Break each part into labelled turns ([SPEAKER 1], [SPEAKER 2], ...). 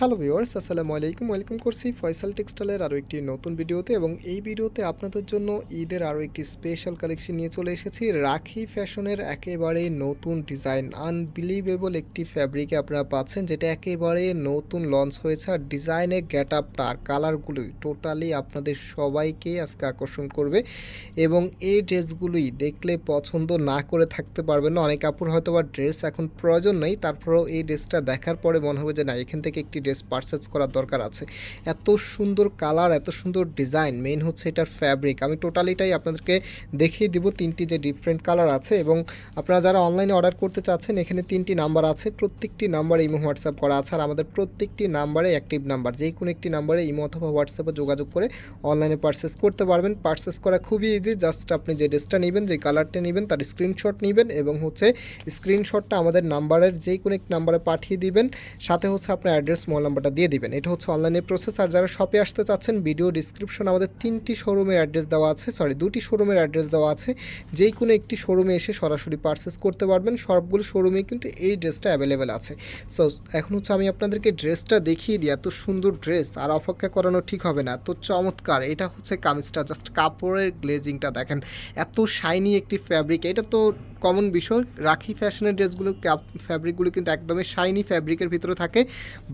[SPEAKER 1] Hello viewers, আসসালামু আলাইকুম। Welcome করছি ফয়সাল টেক্সটাইলের আরও একটি নতুন ভিডিওতে এবং এই ভিডিওতে আপনাদের জন্য ঈদের আরও একটি স্পেশাল কালেকশন নিয়ে চলে এসেছি। রাখি ফ্যাশনের একেবারে নতুন ডিজাইন আনবিলিভেবল একটি ফ্যাব্রিকে আপনারা পাচ্ছেন, যেটা একেবারে নতুন লঞ্চ হয়েছে। আর ডিজাইনের গেট আপটা আর কালারগুলোই টোটালি আপনাদের সবাইকে আজকে আকর্ষণ করবে এবং এই ড্রেসগুলোই দেখলে পছন্দ না করে থাকতে পারবেন না। অনেক কাপড় হয়তো বা ড্রেস এখন প্রয়োজন নেই, তারপরেও এই ড্রেসটা দেখার পরে মনে হবে যে না, এখান থেকে একটি ড্রেস পারচেস করার দরকার আছে। এত সুন্দর কালার এত সুন্দর ডিজাইন মেইন হচ্ছে এটার ফ্যাব্রিক আমি টোটালিটাই আপনাদেরকে দেখিয়ে দিব তিনটি যে ডিফারেন্ট কালার আছে এবং আপনারা যারা অনলাইনে অর্ডার করতে চাচ্ছেন, এখানে তিনটি নাম্বার আছে। প্রত্যেকটি নাম্বারে ইমো হোয়াটসঅ্যাপ করা আছে আর আমাদের প্রত্যেকটি নাম্বারে অ্যাক্টিভ নাম্বার যে কোনো একটি নাম্বারে ইমো অথবা হোয়াটসঅ্যাপে যোগাযোগ করে অনলাইনে পারচেস করতে পারবেন। পারচেস করা খুবই ইজি জাস্ট আপনি যে ড্রেসটা নেবেন, যে কালারটা নেবেন, তার স্ক্রিনশট নেবেন এবং হচ্ছে স্ক্রিনশটটা আমাদের নাম্বারের যে কোনো একটি নাম্বারে পাঠিয়ে দিবেন। সাথে হচ্ছে আপনার অ্যাড্রেস মোবাইল নাম্বারটা দিয়ে দিবেন। এটা হচ্ছে অনলাইনে প্রসেস আর যারা শপে আসতে চাচ্ছেন ভিডিও ডিসক্রিপশন আমাদের তিনটি শোরুমের অ্যাড্রেস দেওয়া আছে সরি দুটি শোরুমের অ্যাড্রেস দেওয়া আছে। যেই কোনো একটি শোরুমে এসে সরাসরি পারচেস করতে পারবেন। সবগুলো শোরুমে কিন্তু এই ড্রেসটা অ্যাভেলেবেল আছে। সো এখন হচ্ছে আমি আপনাদেরকে ড্রেসটা দেখিয়ে দিই, এত সুন্দর ড্রেস আর অপেক্ষা করানো ঠিক হবে না তো চমৎকার। এটা হচ্ছে কামিজটা জাস্ট কাপড়ের গ্লেজিংটা দেখেন। এত শাইনি একটি ফ্যাব্রিক এটা তো কমন বিষয়। রাখি ফ্যাশনের ড্রেসগুলো ফ্যাব্রিকগুলো কিন্তু একদমই শাইনি ফ্যাব্রিকের ভিতরে থাকে।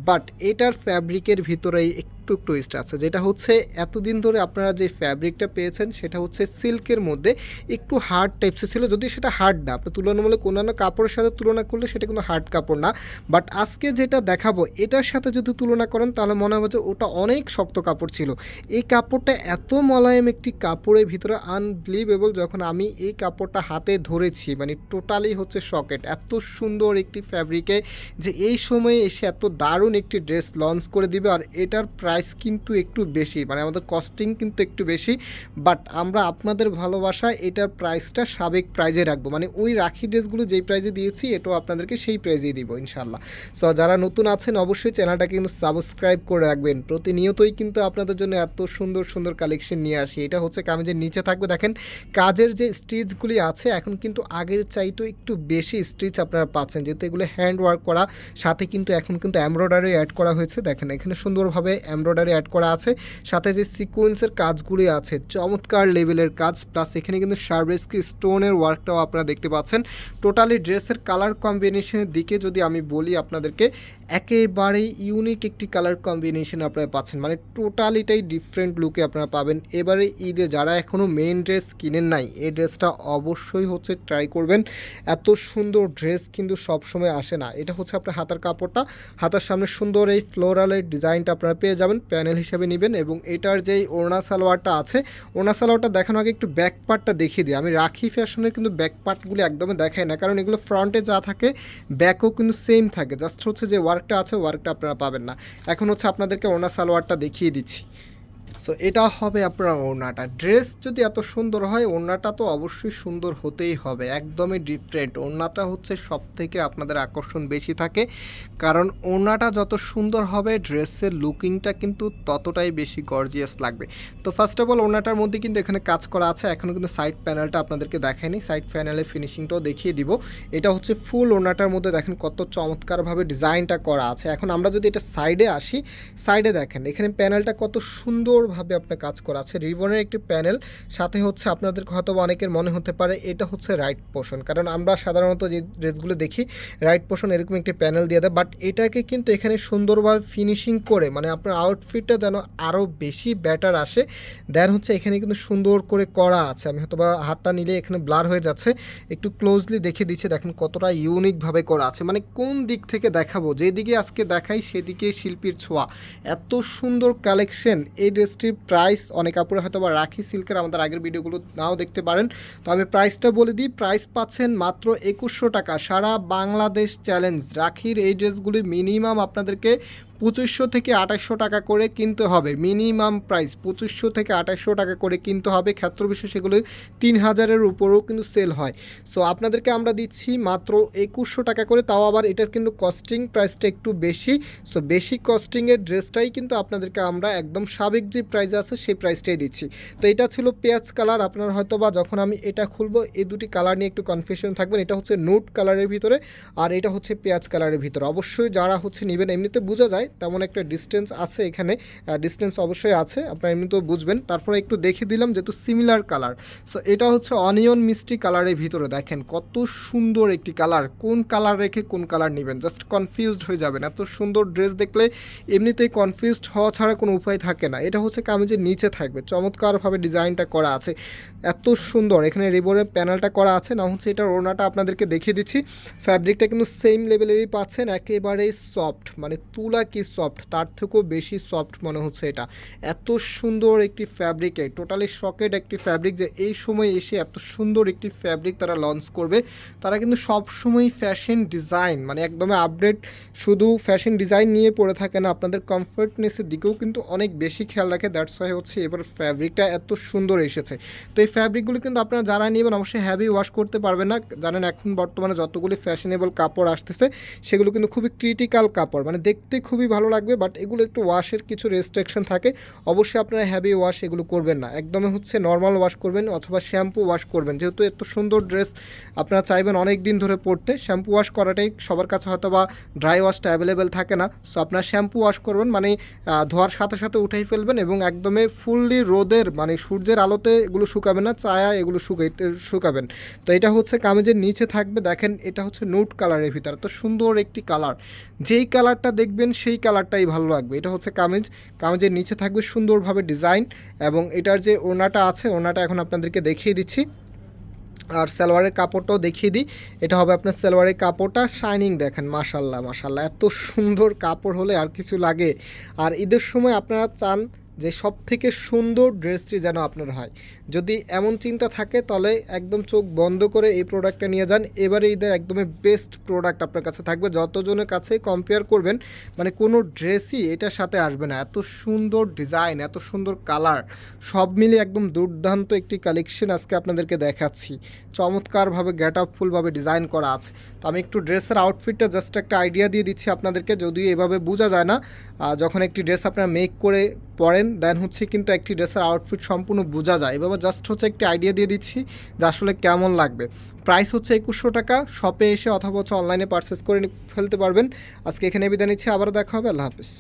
[SPEAKER 1] বাট এটার ফ্যাব্রিকের ভিতরেই একটু টুইস্ট আছে, যেটা হচ্ছে এতদিন ধরে আপনারা যে ফ্যাব্রিকটা পেয়েছেন, সেটা হচ্ছে সিল্কের মধ্যে একটু হার্ড টাইপসের ছিল, যদি সেটা হার্ড না, আপনি তুলনামূলক অন্যান্য কাপড়ের সাথে তুলনা করলে সেটা কিন্তু হার্ড কাপড় না। বাট আজকে যেটা দেখাবো, এটার সাথে যদি তুলনা করেন, তাহলে মনে হবে যে ওটা অনেক শক্ত কাপড় ছিল। এই কাপড়টা এত মোলায়েম একটি কাপড়ের ভিতরে আনবিলিভেবল যখন আমি এই কাপড়টা হাতে ধরেছি মানে টোটালি হচ্ছে শকেট এত সুন্দর একটি ফ্যাব্রিকে যে এই সময়ে এসে এত দারুণ একটি ড্রেস লঞ্চ করে দিবে, আর এটার প্রাইস কিন্তু একটু বেশি মানে আমাদের কস্টিং কিন্তু একটু বেশি বাট আমরা আপনাদের ভালোবাসায় এটার প্রাইসটা সাবেক প্রাইজে রাখব। মানে ওই রাখি ড্রেসগুলো যেই প্রাইজে দিয়েছি, এটাও আপনাদেরকে সেই প্রাইজেই দিব ইনশাল্লাহ সো যারা নতুন আছেন অবশ্যই চ্যানেলটাকে কিন্তু সাবস্ক্রাইব করে রাখবেন। প্রতিনিয়তই কিন্তু আপনাদের জন্য এত সুন্দর সুন্দর কালেকশন নিয়ে আসি। এটা হচ্ছে কামিজের নিচে থাকবে। দেখেন, কাজের যে স্টিচগুলি আছে, এখন কিন্তু আগের চাইতেও একটু বেশি স্টিচ আপনারা পাচ্ছেন। যেহেতু এগুলো হ্যান্ড ওয়ার্ক করা, সাথে কিন্তু এখন কিন্তু এমব্রয়ডারি অ্যাড করা হয়েছে। দেখেন, এখানে সুন্দরভাবে এমব্রয়ডারি অ্যাড করা আছে, সাথে যে সিকোয়েন্সের কাজগুলি আছে, চমৎকার লেভেলের কাজ প্লাস এখানে কিন্তু সার্ভেসকি স্টোনের ওয়ার্কটাও আপনারা দেখতে পাচ্ছেন। টোটালি ড্রেসের কালার কম্বিনেশনের দিকে যদি আমি বলি আপনাদেরকে একেবারেই ইউনিক একটি কালার কম্বিনেশন আপনারা পাচ্ছেন। মানে টোটালিটাই ডিফারেন্ট লুকে আপনারা পাবেন। এবারে ঈদে যারা এখনও মেন ড্রেস কিনেন নাই, এই ড্রেসটা অবশ্যই হচ্ছে ট্রাই করবেন। এত সুন্দর ড্রেস কিন্তু সবসময় আসে না। এটা হচ্ছে আপনার হাতার কাপড়টা। হাতার সামনে সুন্দর এই ফ্লোরালের ডিজাইনটা আপনারা পেয়ে যাবেন প্যানেল হিসেবে নেবেন এবং এটার যেই ওড়না সালোয়ারটা আছে, ওড়না সালোয়ারটা দেখানো আগে একটু ব্যাক পার্টটা দেখিয়ে দিই। আমি রাখি ফ্যাশনের কিন্তু ব্যাক পার্টগুলো একদমই দেখাই না, কারণ এগুলো ফ্রন্টে যা থাকে ব্যাকও কিন্তু সেম থাকে। জাস্ট হচ্ছে যে ওয়ার্কটা আছে ওয়ার্কটা আপনারা পাবেন না। এখন হচ্ছে আপনাদেরকে ওনার সালোয়ারটা দেখিয়ে দিচ্ছি। সো এটা হবে আপনার ওড়নাটা। ড্রেস যদি এত সুন্দর হয়, ওড়নাটা তো অবশ্যই সুন্দর হতেই হবে। একদমই ডিফারেন্ট ওড়নাটা হচ্ছে সব থেকে আপনাদের আকর্ষণ বেশি থাকে। কারণ ওড়নাটা যত সুন্দর হবে ড্রেসের লুকিংটা কিন্তু ততটাই বেশি গর্জিয়াস লাগবে। তো ফার্স্ট অফ অল ওড়নাটার মধ্যে কিন্তু এখানে কাজ করা আছে। এখনও কিন্তু সাইড প্যানেলটা আপনাদেরকে দেখায়নি। সাইড প্যানেলের ফিনিশিংটাও দেখিয়ে দিব। এটা হচ্ছে ফুল ওড়নাটার মধ্যে দেখেন কত চমৎকারভাবে ডিজাইনটা করা আছে। এখন আমরা যদি এটা সাইডে আসি সাইডে দেখেন, এখানে প্যানেলটা কত সুন্দর ভাবে আপনার কাজ করা আছে। রিবনের একটি প্যানেল, সাথে হচ্ছে আপনাদের হয়তো অনেকের মনে হতে পারে এটা হচ্ছে রাইট পোর্শন কারণ আমরা সাধারণত যে ড্রেসগুলো দেখি রাইট পোর্শন এরকম একটি প্যানেল দিয়ে দেয় বাট এটাকে কিন্তু এখানে সুন্দরভাবে ফিনিশিং করে মানে আপনার আউটফিটটা যেন আরও বেশি ব্যাটার আসে। দেন হচ্ছে এখানে কিন্তু সুন্দর করে করা আছে। আমি হয়তো বা হাতটা নিলে এখানে ব্লার হয়ে যাচ্ছে। একটু ক্লোজলি দেখে দিচ্ছে, দেখেন কতটা ইউনিকভাবে করা আছে। মানে কোন দিক থেকে দেখাবো? যেদিকে আজকে দেখাই সেদিকে শিল্পীর ছোঁয়া। এত সুন্দর কালেকশন এই ড্রেসটির প্রাইস অনেক কাপড়ে হয়তো বা রাখি সিল্কের আমাদের আগের ভিডিওগুলো নাও দেখতে পারেন। তো আমি প্রাইসটা বলে দিই, প্রাইস পাচ্ছেন মাত্র একুশশো টাকা। সারা বাংলাদেশ চ্যালেঞ্জ, রাখির এই ড্রেসগুলি মিনিমাম আপনাদেরকে পঁচিশশো থেকে আঠাশশো টাকা করে কিনতে হবে। মিনিমাম প্রাইস পঁচিশশো থেকে আঠাশশো টাকা করে কিনতে হবে। ক্ষেত্র বিশেষ এগুলো তিন হাজারের উপরেও কিন্তু সেল হয়। সো আপনাদেরকে আমরা দিচ্ছি মাত্র একুশশো টাকা করে। তাও আবার এটার কিন্তু কস্টিং প্রাইসটা একটু বেশি। সো বেশি কস্টিংয়ের ড্রেসটাই কিন্তু আপনাদেরকে আমরা একদম সাবেক যে প্রাইস আছে, সেই প্রাইসটাই দিচ্ছি। তো, এটা ছিল পেঁয়াজ কালার। আপনার হয়তো বা যখন আমি এটা খুলবো, এই দুটি কালার নিয়ে একটু কনফিউশন থাকবেন। এটা হচ্ছে নুট কালারের ভিতরে আর এটা হচ্ছে পেঁয়াজ কালারের ভিতরে। অবশ্যই যারা হচ্ছে নেবেন, এমনিতে বোঝা যায় তেমন একটা ডিস্টেন্স আছে এখানে। ডিস্টেন্স অবশ্যই আছে, আপনারা এমনিতেও বুঝবেন। তারপরে একটু দেখে দিলাম যেহেতু সিমিলার কালার সো এটা হচ্ছে অনিয়ন মিষ্টি কালারের ভিতরে, দেখেন কত সুন্দর একটি কালার কোন কালার রেখে কোন কালার নেবেন? জাস্ট কনফিউজড হয়ে যাবেন। এত সুন্দর ড্রেস দেখলে এমনিতেই কনফিউজড হওয়া ছাড়া কোনো উপায় থাকে না। এটা হচ্ছে কামিজের নিচে থাকবে। চমৎকারভাবে ডিজাইনটা করা আছে। এত সুন্দর। এখানে রিবনের প্যানেলটা করা আছে। না হচ্ছে এটার ওড়নাটা আপনাদেরকে দেখিয়ে দিচ্ছি। ফ্যাব্রিকটা কিন্তু সেম লেভেলেরই পাচ্ছেন একেবারে সফট মানে তুলা কি সফট তার থেকেও বেশি সফট মনে হচ্ছে এটা। এত সুন্দর একটি ফ্যাব্রিকে টোটালি শকেড একটি ফ্যাব্রিক যে এই সময় এসে এত সুন্দর একটি ফ্যাব্রিক তারা লঞ্চ করবে। তারা কিন্তু সব সময় ফ্যাশন ডিজাইন মানে একদমই আপডেট শুধু ফ্যাশন ডিজাইন নিয়ে পড়ে থাকে না, আপনাদের কমফর্টনেসের দিকেও কিন্তু অনেক বেশি খেয়াল রাখে। দ্যাটস ওয়াই হচ্ছে এবার ফ্যাব্রিকটা এত সুন্দর এসেছে। তো এই ফ্যাব্রিকগুলো কিন্তু আপনারা যারা নেবেন অবশ্যই হ্যাভি ওয়াশ করতে পারবেন না। জানেন এখন বর্তমানে যতগুলি ফ্যাশনেবল কাপড় আসতেছে, সেগুলো কিন্তু খুবই ক্রিটিক্যাল কাপড়। মানে দেখতে খুবই ভালো লাগবে বাট এগুলো একটু ওয়াশের কিছু রেস্ট্রিকশন থাকে। অবশ্যই আপনারা হ্যাভি ওয়াশ এগুলো করবেন না। একদমই হচ্ছে নর্মাল ওয়াশ করবেন অথবা শ্যাম্পু ওয়াশ করবেন। যেহেতু এত সুন্দর ড্রেস আপনারা চাইবেন অনেক দিন ধরে পরতে শ্যাম্পু ওয়াশ করাটাই সবার কাছে হয়তো বা ড্রাই ওয়াশটা অ্যাভেলেবেল থাকে না। সো আপনারা শ্যাম্পু ওয়াশ করবেন মানে ধোয়ার সাথে সাথে উঠাই ফেলবেন এবং একদমই ফুললি রোদের মানে সূর্যের আলোতে এগুলো শুকাবে না, ছায়া এগুলো শুকাইতে শুকাবেন। তো এটা হচ্ছে কামিজের নিচে থাকবে, দেখেন এটা হচ্ছে নুট কালারের ভিতরে। তো সুন্দর একটি কালার যেই কালারটা দেখবেন, সেই কালারটাই ভালো লাগবে। এটা হচ্ছে কামিজ। কামিজের নিচে থাকবে সুন্দরভাবে ডিজাইন এবং এটার যে ওনাটা আছে ওনাটা এখন আপনাদেরকে দেখিয়ে দিচ্ছি। আর সালোয়ারের কাপড়টাও দেখিয়ে দিই। এটা হবে আপনার সালোয়ারের কাপড়টা শাইনিং দেখেন মাশাল্লাহ মাশাল্লাহ এত সুন্দর কাপড় হলে আর কিছু লাগে। আর ঈদের সময় আপনারা চান যে সব থেকে সুন্দর ড্রেসটি যেন আপনার হয়। যদি এমন চিন্তা থাকে, তাহলে একদম চোখ বন্ধ করে এই প্রোডাক্টটা নিয়ে যান। এবারে ঈদের একদমই বেস্ট প্রোডাক্ট আপনার কাছে থাকবে। যতজনের কাছে কম্পেয়ার করবেন মানে কোনো ড্রেসই এটার সাথে আসবে না। এত সুন্দর ডিজাইন এত সুন্দর কালার সব মিলে একদম দুর্দান্ত একটি কালেকশন আজকে আপনাদেরকে দেখাচ্ছি। চমৎকারভাবে আপ ফুলভাবে ডিজাইন করা আছে। তো আমি একটু ড্রেসের আউটফিটটা জাস্ট একটা আইডিয়া দিয়ে দিচ্ছি আপনাদেরকে। যদিও এভাবে বোঝা যায় না যখন একটি ড্রেস আপনারা মেক করে পরেন দেন হচ্ছে কিন্তু একটি ড্রেসের আউটফিট সম্পূর্ণ বোঝা যায়। এবার জাস্ট হচ্ছে একটি আইডিয়া দিয়ে দিচ্ছি যে আসলে কেমন লাগবে। প্রাইস হচ্ছে একুশশো টাকা শপে এসে অথবা হচ্ছে অনলাইনে পারচেস করে ফেলতে পারবেন। আজকে এখানে বিদায় নিচ্ছি, আবারও দেখা হবে, আল্লাহ হাফিজ।